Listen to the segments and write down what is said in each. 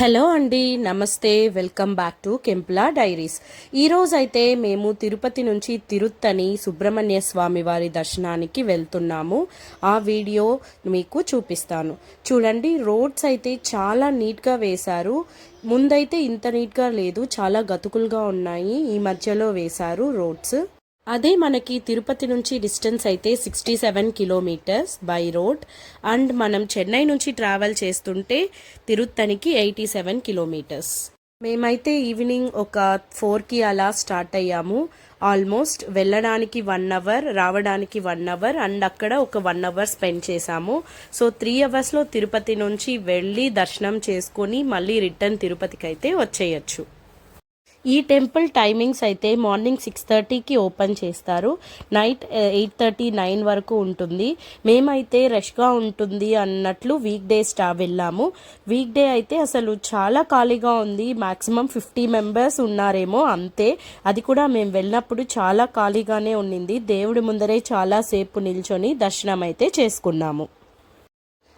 Hello అండి నమస్తే welcome back to Kempla Diaries. ఈరోజు అయితే మేము తిరుపతి నుంచి తిరుత్తని సుబ్రహ్మణ్య స్వామి వారి దర్శనానికి వెళ్తున్నాము. ఆ వీడియో మీకు చూపిస్తాను. చూడండి రోడ్స్ అయితే చాలా నీట్గా వేశారు. ముందైతే ఇంత నీట్గా లేదు చాలా గతుకులుగా ఉన్నాయి. ఈ మధ్యలో వేశారు రోడ్స్. అదే మనకి తిరుపతి నుంచి డిస్టెన్స్ అయితే sixty seven kilometres by road. And మనం చెన్నై నుంచి ట్రావెల్ చేస్తుంటే తిరుత్తనికి ఎయిటీ సెవెన్ కిలోమీటర్స్. మేమైతే ఈవినింగ్ ఒక ఫోర్కి అలా స్టార్ట్ అయ్యాము. ఆల్మోస్ట్ వెళ్ళడానికి వన్ అవర్ రావడానికి వన్ అవర్ అండ్ అక్కడ ఒక వన్ అవర్ స్పెండ్ చేశాము. సో త్రీ అవర్స్లో తిరుపతి నుంచి వెళ్ళి దర్శనం చేసుకొని మళ్ళీ రిటర్న్ తిరుపతికి అయితే వచ్చేయచ్చు. ఈ టెంపుల్ టైమింగ్స్ అయితే మార్నింగ్ సిక్స్ థర్టీకి ఓపెన్ చేస్తారు. నైట్ ఎయిట్ థర్టీ నైన్ వరకు ఉంటుంది. మేమైతే రష్గా ఉంటుంది అన్నట్లు వీక్ డే స్టా వెళ్ళాము. వీక్ డే అయితే అసలు చాలా ఖాళీగా ఉంది. మ్యాక్సిమం ఫిఫ్టీ మెంబర్స్ ఉన్నారేమో అంతే. అది కూడా మేము వెళ్ళినప్పుడు చాలా ఖాళీగానే ఉండింది దేవుడి ముందరే చాలాసేపు నిల్చొని దర్శనం అయితే చేసుకున్నాము.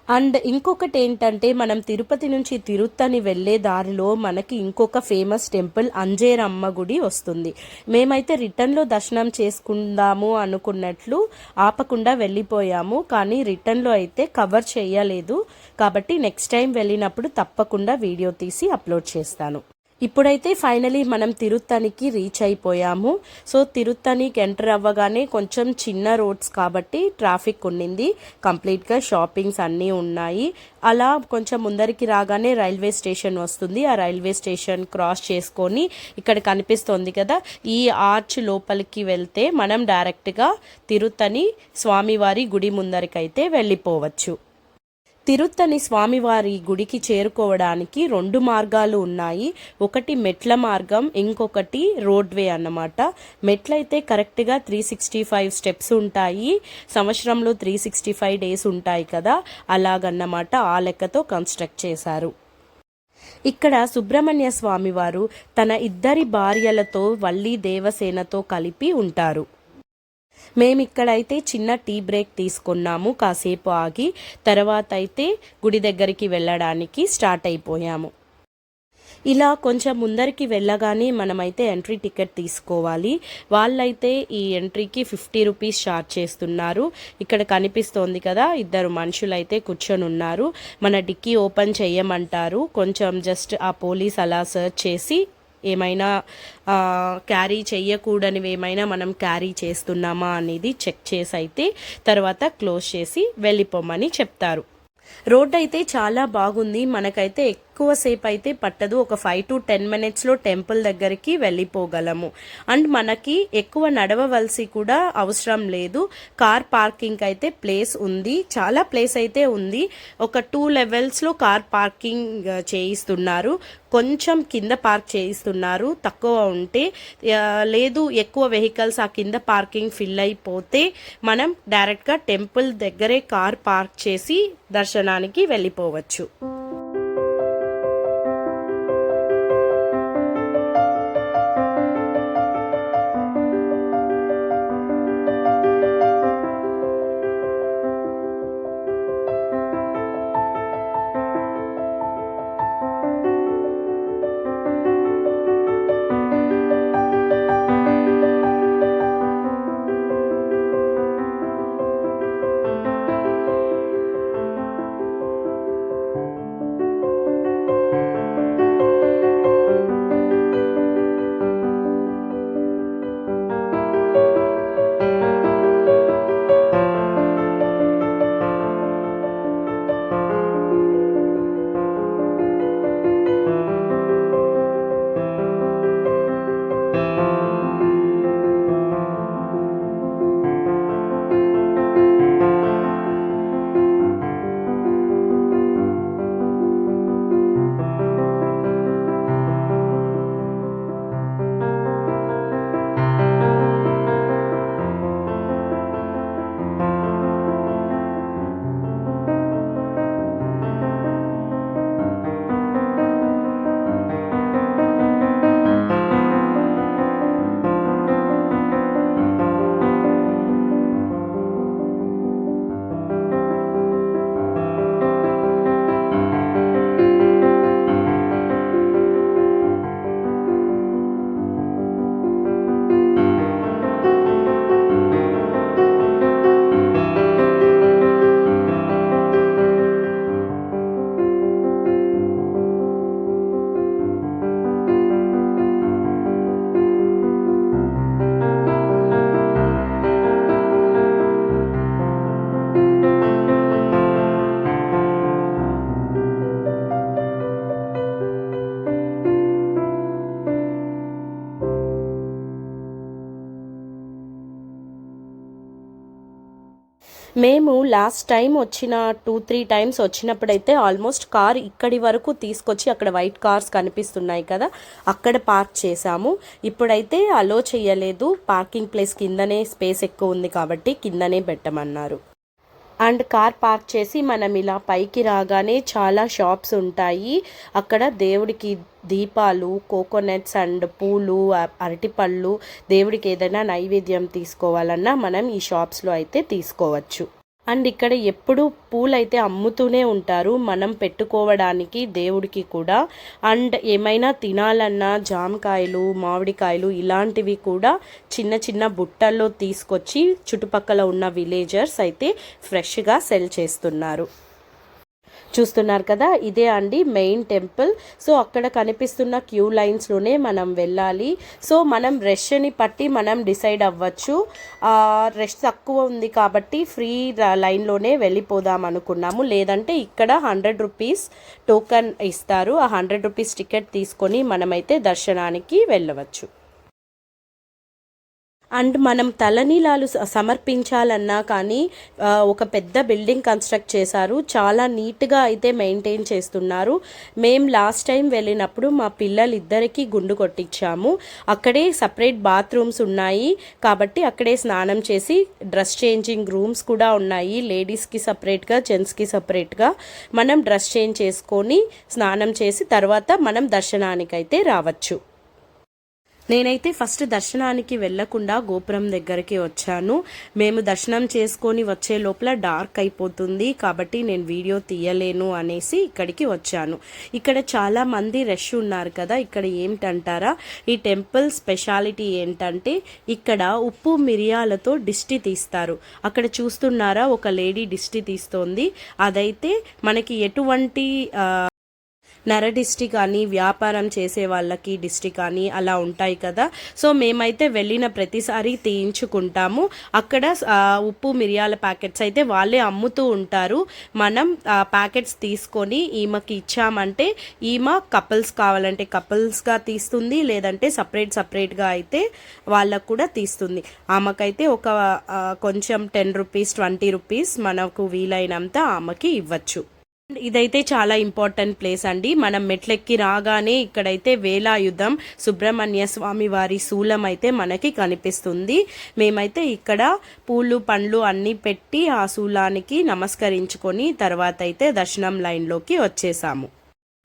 అండ్ ఇంకొకటి ఏంటంటే మనం తిరుపతి నుంచి తిరుత్తని వెళ్ళే దారిలో మనకి ఇంకొక ఫేమస్ టెంపుల్ అంజేరమ్మ గుడి వస్తుంది. మేమైతే రిటర్న్లో దర్శనం చేసుకుందాము అనుకున్నట్లు ఆపకుండా వెళ్ళిపోయాము. కానీ రిటర్న్లో అయితే కవర్ చేయలేదు. కాబట్టి నెక్స్ట్ టైం వెళ్ళినప్పుడు తప్పకుండా వీడియో తీసి అప్లోడ్ చేస్తాను. ఇప్పుడైతే ఫైనలీ మనం తిరుత్తనికి రీచ్ అయిపోయాము. సో తిరుత్తనికి ఎంటర్ అవ్వగానే కొంచెం చిన్న రోడ్స్ కాబట్టి ట్రాఫిక్ ఉండింది కంప్లీట్గా షాపింగ్స్ అన్నీ ఉన్నాయి. అలా కొంచెం ముందరికి రాగానే రైల్వే స్టేషన్ వస్తుంది. ఆ రైల్వే స్టేషన్ క్రాస్ చేసుకొని ఇక్కడ కనిపిస్తోంది కదా ఈ ఆర్చ్ లోపలికి వెళ్తే మనం డైరెక్ట్గా తిరుత్తని స్వామివారి గుడి ముందరికైతే వెళ్ళిపోవచ్చు. తిరుత్తని స్వామివారి గుడికి చేరుకోవడానికి రెండు మార్గాలు ఉన్నాయి. ఒకటి మెట్ల మార్గం ఇంకొకటి రోడ్వే అన్నమాట. మెట్లయితే కరెక్ట్గా త్రీ సిక్స్టీ ఫైవ్ స్టెప్స్ ఉంటాయి. సంవత్సరంలో త్రీ సిక్స్టీ ఫైవ్ డేస్ ఉంటాయి కదా? అలాగన్నమాట ఆ లెక్కతో కన్స్ట్రక్ట్ చేశారు. ఇక్కడ సుబ్రహ్మణ్య స్వామివారు తన ఇద్దరి భార్యలతో వల్లి దేవసేనతో కలిపి ఉంటారు. మేమిక్కడైతే చిన్న టీ బ్రేక్ తీసుకున్నాము కాసేపు ఆగి తర్వాత అయితే గుడి దగ్గరికి వెళ్ళడానికి స్టార్ట్ అయిపోయాము. ఇలా కొంచెం ముందరికి వెళ్ళగానే మనమైతే ఎంట్రీ టికెట్ తీసుకోవాలి. వాళ్ళైతే ఈ ఎంట్రీకి ఫిఫ్టీ రూపీస్ ఛార్జ్ చేస్తున్నారు. ఇక్కడ కనిపిస్తోంది కదా ఇద్దరు మనుషులు అయితే కూర్చొని ఉన్నారు మన డిక్కీ ఓపెన్ చేయమంటారు. కొంచెం జస్ట్ ఆ పోలీస్ అలా సర్చ్ చేసి ఏమైనా క్యారీ చేయకూడనివి ఏమైనా మనం క్యారీ చేస్తున్నామా అనేది చెక్ చేసి అయితే తర్వాత క్లోజ్ చేసి వెళ్ళిపోమని చెప్తారు. రోడ్ అయితే చాలా బాగుంది. మనకైతే ఎక్కువసేపు అయితే పట్టదు. ఒక ఫైవ్ టు టెన్ మినిట్స్లో టెంపుల్ దగ్గరికి వెళ్ళిపోగలము. అండ్ మనకి ఎక్కువ నడవవలసి కూడా అవసరం లేదు. కార్ పార్కింగ్ అయితే ప్లేస్ ఉంది. చాలా ప్లేస్ అయితే ఉంది. ఒక టూ లెవెల్స్లో కార్ పార్కింగ్ చేయిస్తున్నారు. కొంచెం కింద పార్క్ చేయిస్తున్నారు. తక్కువ ఉంటే లేదు ఎక్కువ వెహికల్స్ ఆ కింద పార్కింగ్ ఫిల్ అయిపోతే మనం డైరెక్ట్గా టెంపుల్ దగ్గరే కార్ పార్క్ చేసి దర్శనానికి వెళ్ళిపోవచ్చు. మేము లాస్ట్ టైం వచ్చిన టూ త్రీ టైమ్స్ వచ్చినప్పుడైతే ఆల్మోస్ట్ కార్ ఇక్కడి వరకు తీసుకొచ్చి అక్కడ వైట్ కార్స్ కనిపిస్తున్నాయి కదా అక్కడ పార్క్ చేశాము. ఇప్పుడైతే అలో చేయలేదు. పార్కింగ్ ప్లేస్ కిందనే స్పేస్ ఎక్కువ ఉంది కాబట్టి కిందనే పెట్టమన్నారు. అండ్ కార్ పార్క్ చేసి మనం ఇలా పైకి రాగానే చాలా షాప్స్ ఉంటాయి. అక్కడ దేవుడికి దీపాలు కోకోనట్స్ అండ్ పూలు అరటిపళ్ళు దేవుడికి ఏదైనా నైవేద్యం తీసుకోవాలన్నా మనం ఈ షాప్స్లో అయితే తీసుకోవచ్చు. అండ్ ఇక్కడ ఎప్పుడు పూలైతే అమ్ముతూనే ఉంటారు మనం పెట్టుకోవడానికి దేవుడికి కూడా. అండ్ ఏమైనా తినాలన్నా జామకాయలు మామిడికాయలు ఇలాంటివి కూడా చిన్న చిన్న బుట్టల్లో తీసుకొచ్చి చుట్టుపక్కల ఉన్న విలేజర్స్ అయితే ఫ్రెష్గా సెల్ చేస్తున్నారు. చూస్తున్నారు కదా ఇదే అండి మెయిన్ టెంపుల్ సో అక్కడ కనిపిస్తున్న క్యూ లైన్స్లోనే మనం వెళ్ళాలి. సో మనం రష్ని పట్టి మనం డిసైడ్ అవ్వచ్చు. రష్ తక్కువ ఉంది కాబట్టి ఫ్రీ లైన్లోనే వెళ్ళిపోదాం అనుకున్నాము. లేదంటే ఇక్కడ హండ్రెడ్ రూపీస్ టోకన్ ఇస్తారు. ఆ హండ్రెడ్ రూపీస్ టికెట్ తీసుకొని మనమైతే దర్శనానికి వెళ్ళవచ్చు. అండ్ మనం తలనీలాలు స- సమర్పించాలన్నా కానీ ఒక పెద్ద బిల్డింగ్ కన్స్ట్రక్ట్ చేశారు. చాలా నీట్గా అయితే మెయింటైన్ చేస్తున్నారు. మేము లాస్ట్ టైం వెళ్ళినప్పుడు మా పిల్లలు ఇద్దరికి గుండు కొట్టించాము. అక్కడే సపరేట్ బాత్రూమ్స్ ఉన్నాయి. కాబట్టి అక్కడే స్నానం చేసి డ్రెస్ చేంజింగ్ రూమ్స్ కూడా ఉన్నాయి. లేడీస్కి సపరేట్గా జెంట్స్కి సపరేట్గా మనం డ్రెస్ చేంజ్ చేసుకొని స్నానం చేసి తర్వాత మనం దర్శనానికైతే రావచ్చు. నేనైతే ఫస్ట్ దర్శనానికి వెళ్ళకుండా గోపురం దగ్గరికి వచ్చాను. మేము దర్శనం చేసుకొని వచ్చే లోపల డార్క్ అయిపోతుంది కాబట్టి నేను వీడియో తీయలేను అనేసి ఇక్కడికి వచ్చాను. ఇక్కడ చాలా మంది రష్ ఉన్నారు కదా ఇక్కడ ఏంటంటారా ఈ టెంపుల్ స్పెషాలిటీ ఏంటంటే ఇక్కడ ఉప్పు మిరియాలతో దిష్టి తీస్తారు. అక్కడ చూస్తున్నారా? ఒక లేడీ దిష్టి తీస్తోంది. అదైతే మనకి ఎటువంటి నర దిష్టి కానీ వ్యాపారం చేసే వాళ్ళకి దిష్టి కానీ అలా ఉంటాయి కదా. సో మేమైతే వెళ్ళిన ప్రతిసారి తీయించుకుంటాము. అక్కడ ఉప్పు మిరియాల ప్యాకెట్స్ అయితే వాళ్ళే అమ్ముతూ ఉంటారు. మనం ఆ ప్యాకెట్స్ తీసుకొని ఈమెకి ఇచ్చామంటే ఈమె కపుల్స్ కావాలంటే కపుల్స్గా తీస్తుంది లేదంటే సపరేట్ సపరేట్గా అయితే వాళ్ళకు కూడా తీస్తుంది. ఆమెకైతే ఒక కొంచెం టెన్ రూపీస్ ట్వంటీ రూపీస్ మనకు వీలైనంత ఆమెకి ఇవ్వచ్చు. ఇదైతే చాలా ఇంపార్టెంట్ ప్లేస్ అండి. మనం మెట్లెక్కి రాగానే ఇక్కడైతే వేలాయుధం సుబ్రహ్మణ్య స్వామి వారి శూలం అయితే మనకి కనిపిస్తుంది. మేమైతే ఇక్కడ పూలు పండ్లు అన్నీ పెట్టి ఆ శూలానికి నమస్కరించుకొని తర్వాత అయితే దర్శనం లైన్లోకి వచ్చేసాము.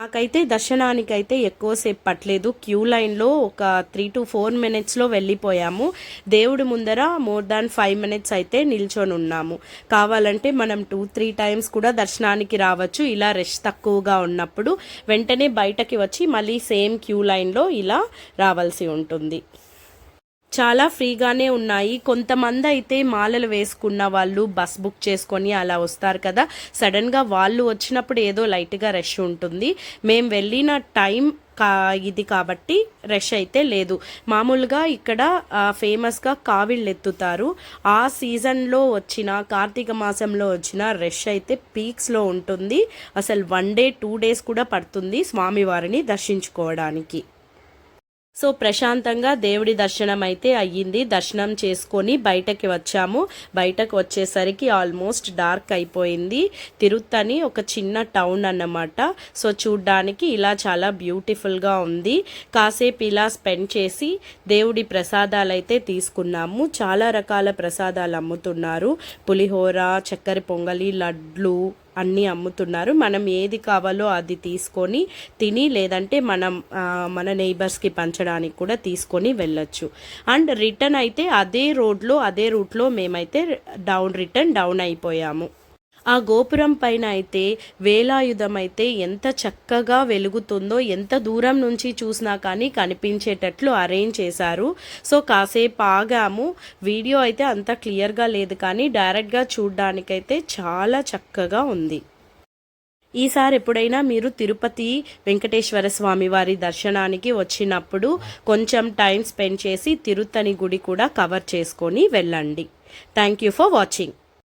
నాకైతే దర్శనానికైతే ఎక్కువసేపు పట్టలేదు. క్యూ లైన్లో ఒక త్రీ టు ఫోర్ మినిట్స్లో వెళ్ళిపోయాము. దేవుడి ముందర మోర్ దాన్ ఫైవ్ మినిట్స్ అయితే నిల్చొని ఉన్నాము. కావాలంటే మనం టూ త్రీ టైమ్స్ కూడా దర్శనానికి రావచ్చు. ఇలా రష్ తక్కువగా ఉన్నప్పుడు వెంటనే బయటకి వచ్చి మళ్ళీ సేమ్ క్యూ లైన్లో ఇలా రావాల్సి ఉంటుంది. చాలా ఫ్రీగానే ఉన్నాయి. కొంతమంది అయితే మాలలు వేసుకున్న వాళ్ళు బస్ బుక్ చేసుకొని అలా వస్తారు కదా. సడన్గా వాళ్ళు వచ్చినప్పుడు ఏదో లైట్గా రష్ ఉంటుంది. మేము వెళ్ళిన టైం కా ఇది కాబట్టి రష్ అయితే లేదు. మామూలుగా ఇక్కడ ఫేమస్గా కావిళ్ళు ఎత్తుతారు ఆ సీజన్లో వచ్చిన కార్తీక మాసంలో వచ్చిన రష్ అయితే పీక్స్లో ఉంటుంది. అసలు వన్ డే టూ డేస్ కూడా పడుతుంది స్వామివారిని దర్శించుకోవడానికి. సో ప్రశాంతంగా దేవుడి దర్శనం అయితే అయ్యింది. దర్శనం చేసుకొని బయటకి వచ్చాము. బయటకు వచ్చేసరికి ఆల్మోస్ట్ డార్క్ అయిపోయింది. తిరుత్తని ఒక చిన్న టౌన్ అన్నమాట. సో చూడ్డానికి ఇలా చాలా బ్యూటిఫుల్గా ఉంది. కాసేపు ఇలా స్పెండ్ చేసి దేవుడి ప్రసాదాలు అయితే తీసుకున్నాము. చాలా రకాల ప్రసాదాలు అమ్ముతున్నారు. పులిహోర చక్కెర పొంగలి లడ్లు అన్నీ అమ్ముతున్నారు. మనం ఏది కావాలో అది తీసుకొని తిని లేదంటే మనం మన నైబర్స్కి పంచడానికి కూడా తీసుకొని వెళ్ళొచ్చు. అండ్ రిటర్న్ అయితే అదే రోడ్లో అదే రూట్లో మేమైతే డౌన్ రిటర్న్ డౌన్ అయిపోయాము. ఆ గోపురం పైన అయితే వేలాయుధం అయితే ఎంత చక్కగా వెలుగుతుందో ఎంత దూరం నుంచి చూసినా కానీ కనిపించేటట్లు అరేంజ్ చేశారు. సో కాసేపు ఆగాము. వీడియో అయితే అంత క్లియర్గా లేదు కానీ డైరెక్ట్గా చూడ్డానికైతే చాలా చక్కగా ఉంది. ఈసారి ఎప్పుడైనా మీరు తిరుపతి వెంకటేశ్వర స్వామి వారి దర్శనానికి వచ్చినప్పుడు కొంచెం టైం స్పెండ్ చేసి తిరుత్తని గుడి కూడా కవర్ చేసుకొని వెళ్ళండి. Thank you for watching